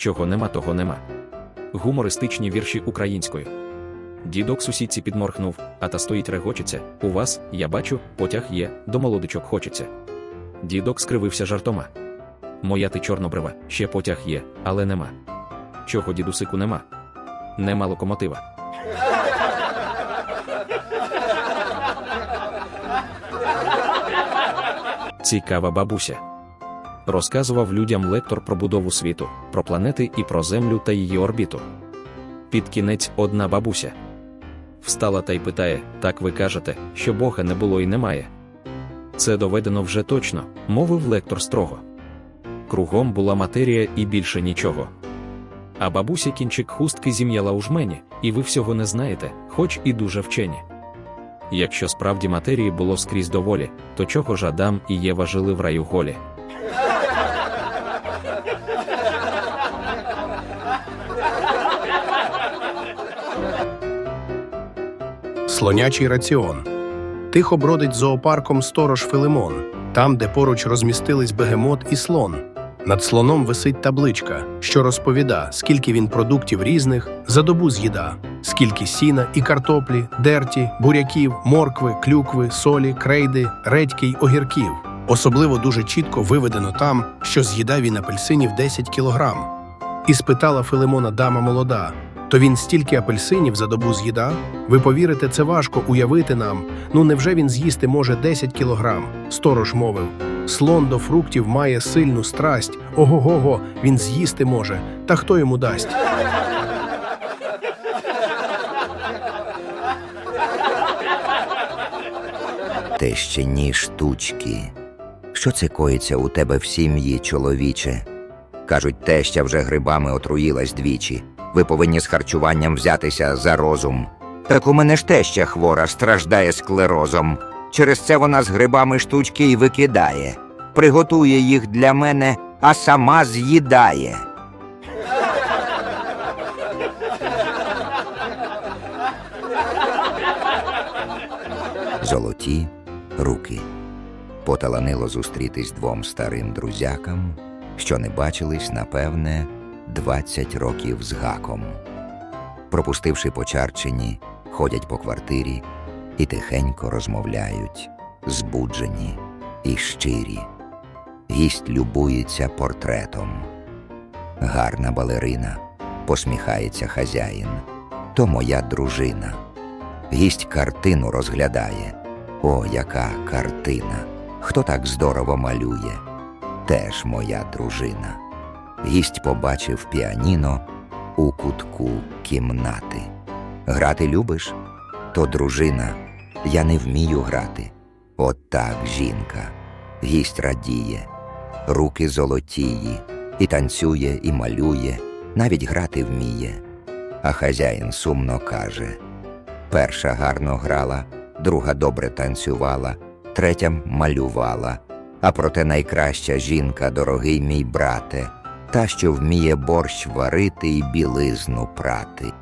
Чого нема, того нема. Гумористичні вірші українською. Дідок сусідці підморхнув, а та стоїть регочеться. У вас, я бачу, потяг є, до молодичок хочеться. Дідок скривився жартома. Моя ти чорнобрива, ще потяг є, але нема. Чого дідусику нема? Нема локомотива. Цікава бабуся. Розказував людям лектор про будову світу, про планети і про Землю та її орбіту. Під кінець одна бабуся. Встала та й питає: так ви кажете, що Бога не було і немає. Це доведено вже точно, мовив лектор строго. Кругом була матерія і більше нічого. А бабуся кінчик хустки зім'яла у жмені, і ви всього не знаєте, хоч і дуже вчені. Якщо справді матерії було скрізь доволі, то чого ж Адам і Єва жили в раю голі? Слонячий раціон. Тихо бродить зоопарком сторож Филимон, там, де поруч розмістились бегемот і слон. Над слоном висить табличка, що розповіда, скільки він продуктів різних за добу з'їда, скільки сіна і картоплі, дерті, буряків, моркви, клюкви, солі, крейди, редьки й огірків. Особливо дуже чітко виведено там, що з'їдав він апельсинів 10 кілограм. І спитала Филимона дама молода: то він стільки апельсинів за добу з'їда? Ви повірите, це важко уявити нам. Ну невже він з'їсти може 10 кілограм? Сторож мовив. Слон до фруктів має сильну страсть. Ого-го, він з'їсти може. Та хто йому дасть? Тещині штучки. Що це коїться у тебе в сім'ї, чоловіче? Кажуть, теща вже грибами отруїлась двічі. Ви повинні з харчуванням взятися за розум. Так у мене ж теща хвора страждає склерозом. Через це вона з грибами штучки і викидає. Приготує їх для мене, а сама з'їдає. Золоті руки. Поталанило зустрітись двом старим друзякам, що не бачились, напевне, двадцять років з гаком. Пропустивши по Чарчині, ходять по квартирі і тихенько розмовляють, збуджені і щирі. Гість любується портретом. Гарна балерина, посміхається хазяїн. То моя дружина. Гість картину розглядає. О, яка картина! Хто так здорово малює? Теж моя дружина. Гість побачив піаніно у кутку кімнати. Грати любиш? То дружина. Я не вмію грати. От так, жінка. Гість радіє, руки золотії, і танцює, і малює, навіть грати вміє. А хазяїн сумно каже: Перша гарно грала, друга добре танцювала, третя малювала. А проте найкраща жінка, дорогий мій брате, та, що вміє борщ варити і білизну прати.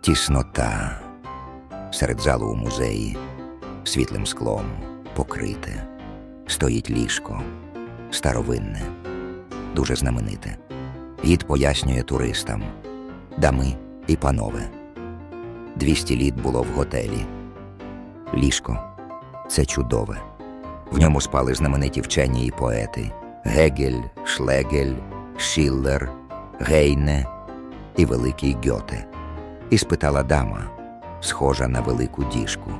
Тіснота серед залу у музеї, світлим склом покрите, стоїть ліжко, старовинне, дуже знамените. Гід пояснює туристам, дами і панове. Двісті літ було в готелі. Ліжко це чудове. В ньому спали знамениті вчені і поети Гегель, Шлегель, Шіллер, Гейне і великий Гьоте. І спитала дама, схожа на велику діжку.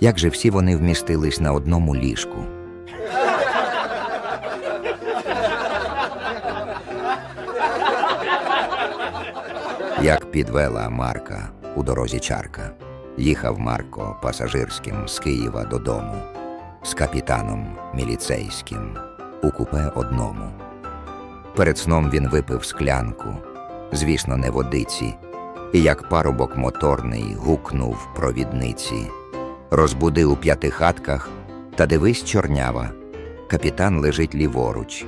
Як же всі вони вмістились на одному ліжку? Як підвела Марка у дорозі чарка, їхав Марко пасажирським з Києва додому, з капітаном міліцейським у купе одному. Перед сном він випив склянку, звісно, не водиці, і як парубок моторний гукнув провідниці. Розбуди у п'ятихатках, та дивись, чорнява. Капітан лежить ліворуч,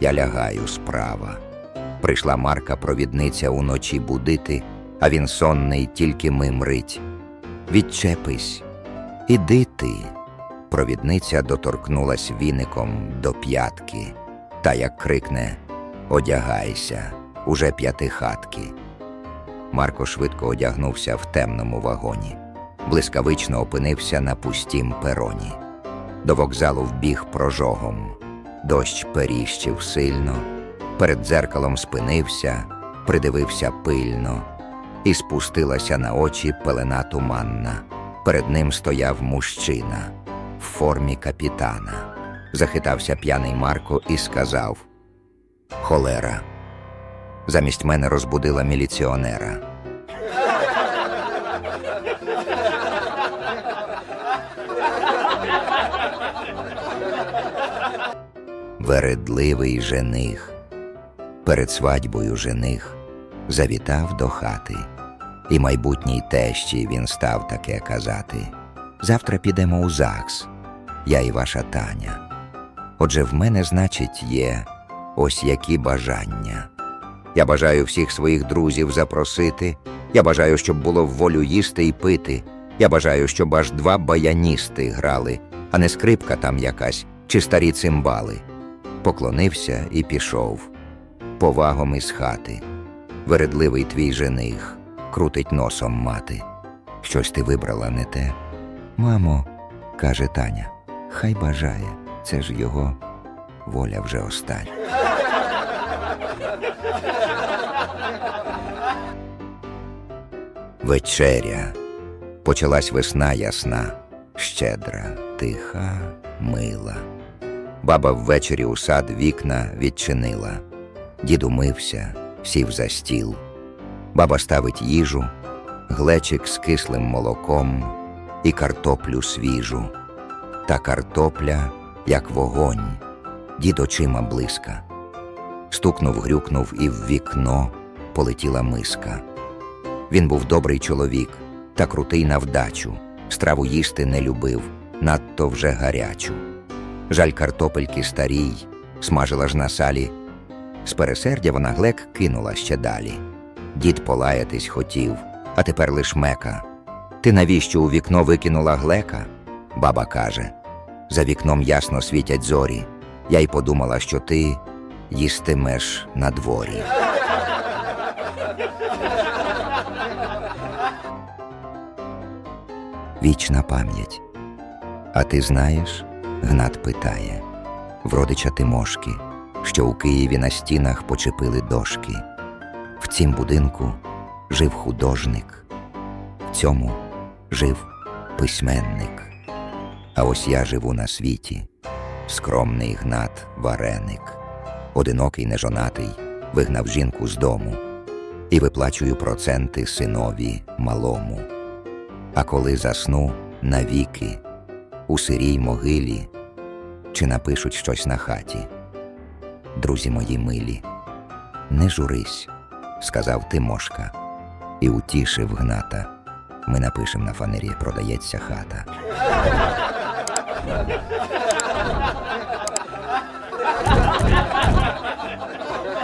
я лягаю справа. Прийшла Марка провідниця уночі будити, а він сонний тільки мимрить. Відчепись, Іди ти. Провідниця доторкнулась віником до п'ятки, та як крикне Одягайся, уже п'ятихатки. Марко швидко одягнувся в темному вагоні, блискавично опинився на пустім пероні. До вокзалу вбіг прожогом. Дощ періщив сильно, перед дзеркалом спинився, придивився пильно, і спустилася на очі пелена туманна. Перед ним стояв мужчина в формі капітана. Захитався п'яний Марко і сказав: Холера. Замість мене розбудила міліціонера. Вередливий жених. Перед свадьбою жених завітав до хати, і майбутній тещі він став таке казати: Завтра підемо у ЗАГС, я і ваша Таня. Отже, в мене, значить, є ось які бажання. Я бажаю всіх своїх друзів запросити. Я бажаю, щоб було в волю їсти і пити. Я бажаю, щоб аж два баяністи грали, а не скрипка там якась чи старі цимбали. Поклонився і пішов. Повагом із хати. Вередливий твій жених, крутить носом мати. Щось ти вибрала не те. Мамо, каже Таня, хай бажає, це ж його воля вже остання. Вечеря. Почалась весна ясна, щедра, тиха, мила. Баба ввечері у сад вікна відчинила. Дід умився, сів за стіл. Баба ставить їжу, глечик з кислим молоком і картоплю свіжу. Та картопля, як вогонь, дід очима блиска. Стукнув, грюкнув, і в вікно полетіла миска. Він був добрий чоловік та крутий на вдачу. Страву їсти не любив, надто вже гарячу. Жаль картопельки старій, смажила ж на салі. З пересердя вона глек кинула ще далі. Дід полаятись хотів, а тепер лиш мека. Ти навіщо у вікно викинула глека? Баба каже. За вікном ясно світять зорі. Я й подумала, що ти їстимеш на дворі. Вічна пам'ять. А ти знаєш, Гнат питає в родича Тимошки, що у Києві на стінах почепили дошки. В цім будинку жив художник, в цьому жив письменник. А ось я живу на світі, скромний Гнат Вареник, одинокий нежонатий, вигнав жінку з дому і виплачую проценти синові малому. А коли засну навіки, у сирій могилі, чи напишуть щось на хаті. Друзі мої милі, не журись, сказав Тимошка, і утішив гната. Ми напишем на фанері продається хата.